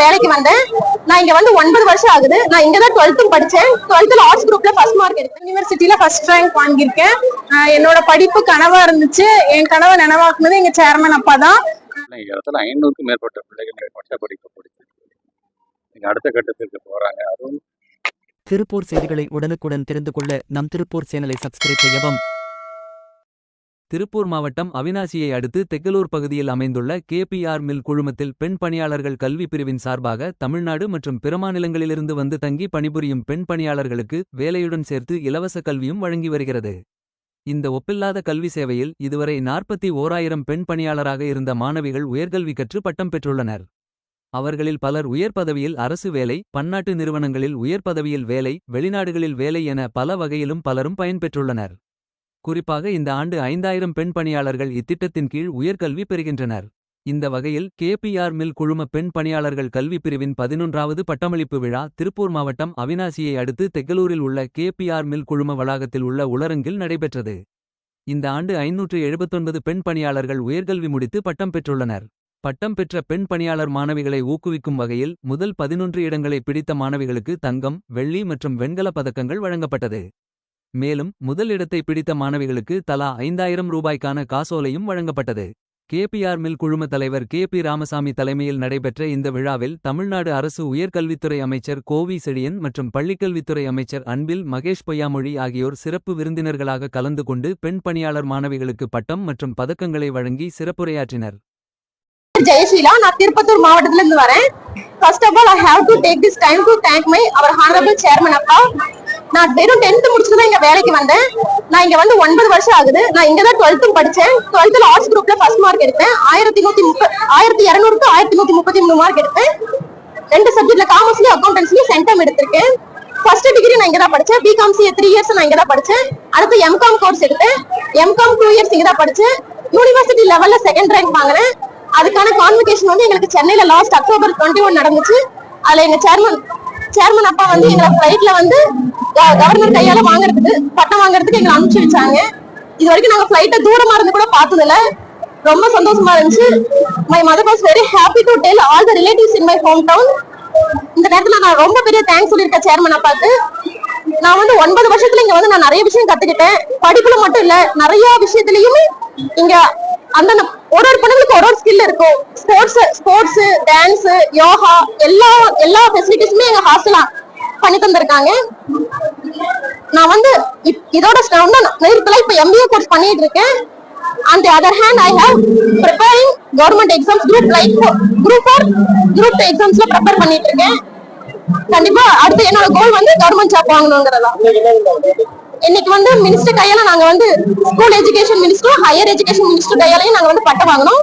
நான் வேலைக்கு வந்தேன். நான் இங்க வந்து ஒன்பது வருஷம் ஆகுது. நான் இங்க தான் டுவெல்த்தும் படிச்சேன். டுவெல்த்ல ஆர்ட்ஸ் குரூப்ல ஃபர்ஸ்ட் மார்க் எடுத்தேன். யூனிவர்சிட்டியில ஃபர்ஸ்ட் ரேங்க் வாங்கியிருக்கேன். என்னோட படிப்பு கனவா இருந்துச்சு. என் கனவை நினைவாக்குனது எங்க சேர்மன் அப்பா தான். இடத்துல ஐநூறுக்கும் மேற்பட்ட பிள்ளைகள் பட்ட படிப்பு படிச்சு அடுத்த கட்டத்திற்கு போறாங்க. அதுவும் திருப்பூர் செய்திகளை உடனுக்குடன் தெரிந்து கொள்ள நம் திருப்பூர் சேனலை சப்ஸ்கிரைப் செய்யவும் திருப்பூர் மாவட்டம் அவினாசியை அடுத்து தெக்கலூர் பகுதியில் அமைந்துள்ள கேபிஆர் மில் குழுமத்தில் பெண் பணியாளர்கள் கல்வி பிரிவின் சார்பாக தமிழ்நாடு மற்றும் பிற மாநிலங்களிலிருந்து வந்து தங்கி பணிபுரியும் பெண் பணியாளர்களுக்கு வேலையுடன் சேர்த்து இலவச கல்வியும் வழங்கி வருகிறது. இந்த ஒப்பில்லாத கல்வி சேவையில் இதுவரை நாற்பத்தி ஓராயிரம் பெண் பணியாளராக இருந்த மாணவிகள் உயர்கல்வி கற்று பட்டம் பெற்றுள்ளனர். அவர்களில் பலர் உயர் பதவியில் அரசு வேலை பன்னாட்டு நிறுவனங்களில் உயர் பதவியில் வேலை வெளிநாடுகளில் வேலை என பல வகையிலும் பலரும் பயன்பெற்றுள்ளனர். குறிப்பாக இந்த ஆண்டு ஐந்தாயிரம் பெண் பணியாளர்கள் இத்திட்டத்தின் கீழ் உயர்கல்வி பெறுகின்றனர். இந்த வகையில் கேபிஆர் மில் குழும பெண் பணியாளர்கள் கல்வி பிரிவின் பதினொன்றாவது பட்டமளிப்பு விழா திருப்பூர் மாவட்டம் அவினாசியை அடுத்து தெக்கலூரில் உள்ள கேபிஆர் மில் குழும வளாகத்தில் உள்ள உளரங்கில் நடைபெற்றது. இந்த ஆண்டு ஐநூற்று எழுபத்தொன்பது பெண் பணியாளர்கள் உயர்கல்வி முடித்து பட்டம் பெற்றுள்ளனர். பட்டம் பெற்ற பெண் பணியாளர் மாணவிகளை ஊக்குவிக்கும் வகையில் முதல் பதினொன்று இடங்களை பிடித்த மாணவிகளுக்கு தங்கம் வெள்ளி மற்றும் வெண்கலப் பதக்கங்கள் வழங்கப்பட்டது. மேலும் முதல் இடத்தை பிடித்த மாணவிகளுக்கு தலா ஐந்தாயிரம் ரூபாய்க்கான காசோலையும் வழங்கப்பட்டது. கேபிஆர் மில் குழும தலைவர் கே. பி. ராமசாமி தலைமையில் நடைபெற்ற இந்த விழாவில் தமிழ்நாடு அரசு உயர்கல்வித்துறை அமைச்சர் கோவி செழியன் மற்றும் பள்ளிக்கல்வித்துறை அமைச்சர் அன்பில் மகேஷ் பொய்யாமொழி ஆகியோர் சிறப்பு விருந்தினர்களாக கலந்து கொண்டு பெண் பணியாளர் மாணவிகளுக்கு பட்டம் மற்றும் பதக்கங்களை வழங்கி சிறப்புரையாற்றினர். ஜெயசீலா. நான் திருப்பத்தூர் மாவட்டத்திலிருந்து வரேன். First of all I have to take this time to thank my our honourable chairman அப்பா நான் வெறும் டென்த் முடிச்சுட்டு தான் இங்க வேலைக்கு வந்தேன். நான் இங்க வந்து ஒன்பது வருஷம் ஆகுது. நான் இங்க தான் டுவெல்த்தும் படிச்சேன். டுவெல்த்ல ஆர்ட்ஸ் குரூப்ல ஃபர்ஸ்ட் மார்க் எடுத்தேன். ஆயிரத்தி நூத்தி முப்பது ஆயிரத்தி இருநூறுக்கு ஆயிரத்தி நூத்தி முப்பத்தி மூணு மார்க் எடுத்தேன். ரெண்டு சப்ஜெக்ட்ல காமர்ஸ்லயும் அக்கௌண்டன்ஸ்லயும் சென்டம் எடுத்திருக்கேன். ஃபர்ஸ்ட் டிகிரி நான் இங்க தான் படிச்சேன் பிகாம் சிஏ த்ரீ இயர்ஸ் நான் இங்க தான் படிச்சேன். அடுத்து எம்காம் கோர்ஸ் எடுத்தேன். எம்காம் டூ இயர்ஸ் இங்க தான் படிச்சேன். யூனிவர்சிட்டி லெவல்ல செகண்ட் ரேங்க் வாங்கினேன். அதுக்கான கான்வெகேஷன் வந்து எங்களுக்கு சென்னையில லாஸ்ட் அக்டோபர் டுவெண்ட்டி ஒன் நடந்துச்சு. அதுல எங்க சேர்மன் சேர்மன் அப்பா வந்து எங்களை ஃபிளைட்ல வந்து கவர்னர் கையால வாங்குறதுக்கு பட்டம் வாங்குறதுக்கு எங்களை அனுப்பிச்சு வச்சாங்க. இது வரைக்கும் நாங்க ஃபிளைட்டை தூரமா இருந்து கூட பார்த்தது ரொம்ப சந்தோஷமா இருந்துச்சு. My mother was very happy to tell all the relatives in my home town இந்த நேரத்துல நான் ரொம்ப பெரிய தேங்க்ஸ் சொல்லியிருக்கேன் சேர்மனை பார்த்து. நான் வந்து ஒன்பது வருஷத்துல இங்க வந்து நான் நிறைய விஷயம் கத்துக்கிட்டேன். படிப்புல மட்டும் இல்ல நிறைய விஷயத்துலயுமே இங்க அந்த ஒரு ஒரு பொண்ணுங்களுக்கு ஒரு ஒரு ஸ்கில் இருக்கும். ஸ்போர்ட்ஸ் ஸ்போர்ட்ஸ் டான்ஸ் யோகா எல்லா எல்லா ஃபெசிலிட்டிஸுமே எங்க ஹாஸ்டலா பண்ணி தந்திருக்காங்க. நான் வந்து இதோட நான் வந்து நிறுத்தல இப்ப எம்பிஏ கோர்ஸ் பண்ணிட்டு இருக்கேன். And the other hand I have preparing government exams group like group 4 group 2 examsல prepare பண்ணிட்டு இருக்கேன். கண்டிப்பா அடுத்து என்னோட கோல் வந்து கவர்மெண்ட் ஜாப் வாங்கணுங்கிறதா இன்னைக்கு வந்து மினிஸ்டர் கையால நாங்க வந்து ஸ்கூல் எஜுகேஷன் மினிஸ்டரும் ஹையர் எஜுகேஷன் மினிஸ்டர் கையாலையும் நாங்க வந்து பட்டம் வாங்கணும்.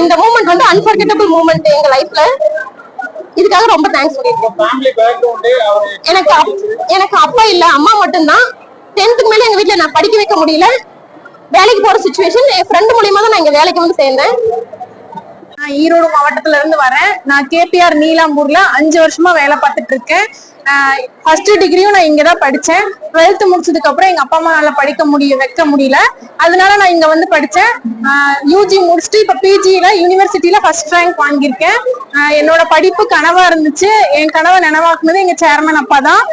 இந்த மூமெண்ட் வந்து அன்பர்கெட்டபிள் மூமெண்ட் எங்க லைஃப்ல இதுக்காக ரொம்ப தேங்க்ஸ் சொல்லியிருக்கேன் எனக்கு எனக்கு அப்பா இல்ல அம்மா மட்டும்தான். டென்த்துக்கு மேல எங்க வீட்ல நான் படிக்க வைக்க முடியல. வேலைக்கு போற சுச்சுவேஷன் என் ஃப்ரெண்ட் மூலியமா தான் நான் இங்க வேலைக்கு வந்து சேர்ந்தேன். நான் ஈரோடு மாவட்டத்துல இருந்து வரேன். நான் கேபிஆர் நீலாம்பூர்ல அஞ்சு வருஷமா வேலை பார்த்துட்டு இருக்கேன். ஃபர்ஸ்ட் டிகிரியும் நான் இங்க தான் படிச்சேன். டுவெல்த் முடிச்சதுக்கு அப்புறம் எங்க அப்பா அம்மாவால படிக்க முடிய வைக்க முடியல. அதனால நான் இங்க வந்து படிச்சேன். யூஜி முடிச்சுட்டு இப்ப பிஜியில் யூனிவர்சிட்டியில ஃபர்ஸ்ட் ரேங்க் வாங்கியிருக்கேன். என்னோட படிப்பு கனவா இருந்துச்சு. என் கனவை நினைவாக்குனது எங்க சேர்மன் அப்பா தான்.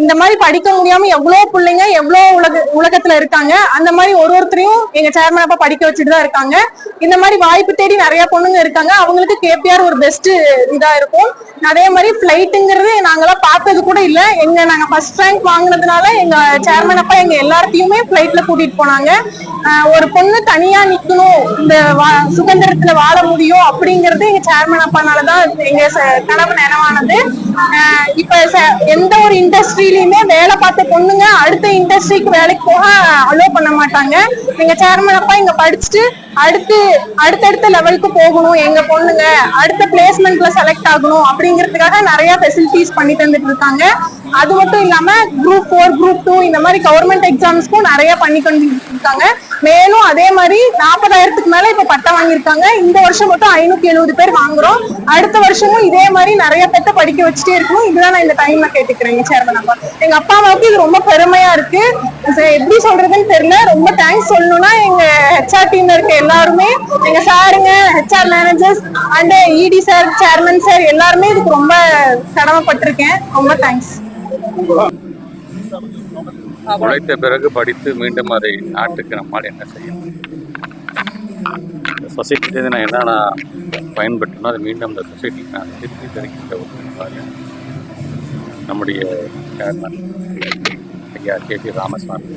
இந்த மாதிரி படிக்க முடியாம எவ்வளவு பிள்ளைங்க எவ்வளவு உலக உலகத்துல இருக்காங்க? அந்த மாதிரி ஒரு ஒருத்தரையும் எங்க சேர்மன் அப்பா படிக்க வச்சுட்டு தான் இருக்காங்க. இந்த மாதிரி வாய்ப்பு தேடி நிறைய பொண்ணுங்க இருக்காங்க. அவங்களுக்கு கேபிஆர் ஒரு பெஸ்ட் இதா இருக்கும். அதே மாதிரி பிளைட்டுங்கிறது நாங்கெல்லாம் கூட இல்ல. எங்க நாங்க ஃபர்ஸ்ட் ரேங்க் வாங்கினதுனால எங்க சேர்மன் அப்பா எங்க எல்லாத்தையுமே பிளைட்ல கூட்டிட்டு போனாங்க. ஒரு பொண்ணு தனியா நிக்கணும். இந்த வா- சுதந்திரத்துல வாழ முடியும் அப்படிங்கிறது எங்க சேர்மன் அப்பானாலதான் எங்க கனவு நினைவானது. இப்ப எந்த ஒரு இண்டஸ்ட்ரியிலயுமே வேலை பார்த்த பொண்ணுங்க அடுத்த இண்டஸ்ட்ரிக்கு வேலைக்கு போக அலோவ் பண்ண மாட்டாங்க. எங்க சேர்மன் அப்பா இங்க படிச்சுட்டு அடுத்து அடுத்தடுத்த லெவலுக்கு போகணும் எங்க பொண்ணுங்க அடுத்த பிளேஸ்மெண்ட்ல செலக்ட் ஆகணும் அப்படிங்கிறதுக்காக நிறைய ஃபெசிலிட்டிஸ் பண்ணி தந்துட்டு இருக்காங்க. அது மட்டும் இல்லாம குரூப் ஃபோர் குரூப் டூ இந்த மாதிரி கவர்மெண்ட் எக்ஸாம்ஸ்க்கும் நிறைய பண்ணி கொண்டு இருக்காங்க மேலும் அதே மாதிரி நாற்பதாயிரத்துக்கு மேல இப்ப பட்டம் வாங்கியிருக்காங்க. இந்த வருஷம் மட்டும் ஐநூத்தி எழுபது பேர் வாங்குறோம். அடுத்த வருஷமும் இதே மாதிரி நிறைய பேர்த்த படிக்க வச்சுட்டே இருக்கணும். இதுதான் நான் இந்த டைம்ல கேட்டுக்கிறேன். சேர்மன் அப்பா எங்க அப்பா அம்மாவுக்கு இது ரொம்ப பெருமையா இருக்கு. எப்படி சொல்றதுன்னு தெரியல. ரொம்ப தேங்க்ஸ் சொல்லணும்னா எங்க ஹெச்ஆர் டீம்ல இருக்க எல்லாருமே எங்க சாருங்க HR managers and IT sir chairman sir எல்லாருமே இதுக்கு ரொம்ப கடமைப்பட்டிருக்கேன் ரொம்ப தேங்க்ஸ் உழைத்த பிறகு படித்து மீண்டும் அதை நாட்டுக்கு நம்மால் என்ன செய்யணும் இந்த சொசைட்டிலேருந்து நான் என்னென்ன பயன்பட்டனோ அது மீண்டும் அந்த சொசைட்டிக்கு நான் திருப்பி தெரிவிக்கின்ற ஒரு நம்முடைய சேர்மன் ஐயா கே பி ராமசாமி.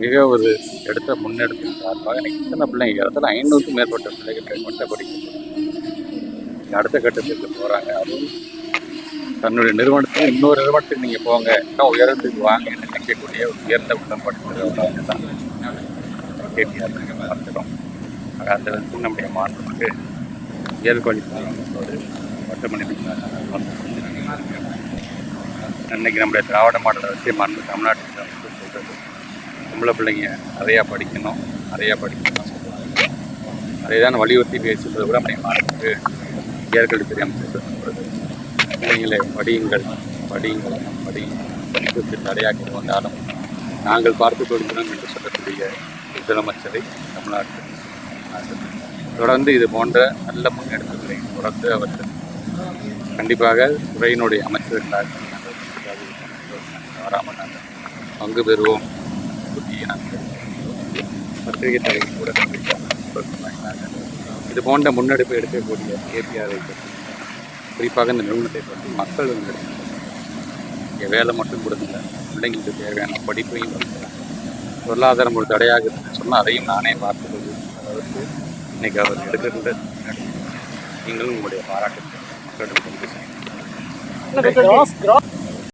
மிக ஒரு எடுத்த முன்னெடுப்பின் சார்பாக எனக்கு இத்தனை பிள்ளைங்க இடத்துல ஐநூறுக்கும் மேற்பட்ட பிள்ளைகள் மட்டும் படிக்க அடுத்த கட்டத்துக்கு போகிறாங்க அதுவும் தன்னுடைய நிறுவனத்தில் இன்னொரு நிறுவனத்துக்கு நீங்கள் போங்க. இன்னும் உயரத்துக்கு வாங்க நினைக்கக்கூடிய ஒரு உயர்ந்த உடன்படுத்துகிறவங்க தான் கேபிஆர் பார்க்கிறோம் ஆக அந்த வந்து நம்முடைய மாணவர்களுக்கு இயற்கொழிப்பாளர்களோடு வட்டமணி இன்னைக்கு நம்முடைய திராவிட மாடலை வச்சு மாண்பு தமிழ்நாட்டில் வந்து சொல்கிறது பொம்பளை பிள்ளைங்க நிறையா படிக்கணும் நிறையா படிக்கணும். சொல்லுவாங்க அதை தான் வலியுறுத்தி பேசுகிறது கூட நம்முடைய மாணவர்களுக்கு இயற்கல்வித்துறை அமைச்சர் சொல்கிறது பிள்ளைங்களை படியுங்கள் படியுங்கள் படியுங்கள். படிப்புக்கு தடையாக்கி வந்தாலும் நாங்கள் பார்த்துக் கொள்கிறோம் என்று சொல்லக்கூடிய முதலமைச்சரை தமிழ்நாட்டில் தொடர்ந்து இது போன்ற நல்ல முன்னெடுப்புகளை தொடர்ந்து அவர்கள் கண்டிப்பாக துறையினுடைய அமைச்சர்களாக நாங்கள் வராமல் நாங்கள் பங்கு பெறுவோம். புதிய நாங்கள் பத்திரிகை தலைவர் கூட நாங்கள் இது போன்ற முன்னெடுப்பு எடுக்கக்கூடிய கேபிஆரை பற்றி குறிப்பாக இந்த நிறுவனத்தை பற்றி மக்கள் வந்து இங்கே வேலை மட்டும் கொடுக்கல. பிள்ளைங்களுக்கு தேவையான படிப்பையும் கொடுக்குறாங்க பொருளாதாரம் ஒரு தடையாக இருக்குன்னு சொன்னால் அதையும் நானே பார்த்துக்கொள்வது அளவுக்கு இன்னைக்கு அவர் எடுக்கின்ற. நீங்களும் உங்களுடைய பாராட்டுக்கு மக்களிடம் கொண்டு.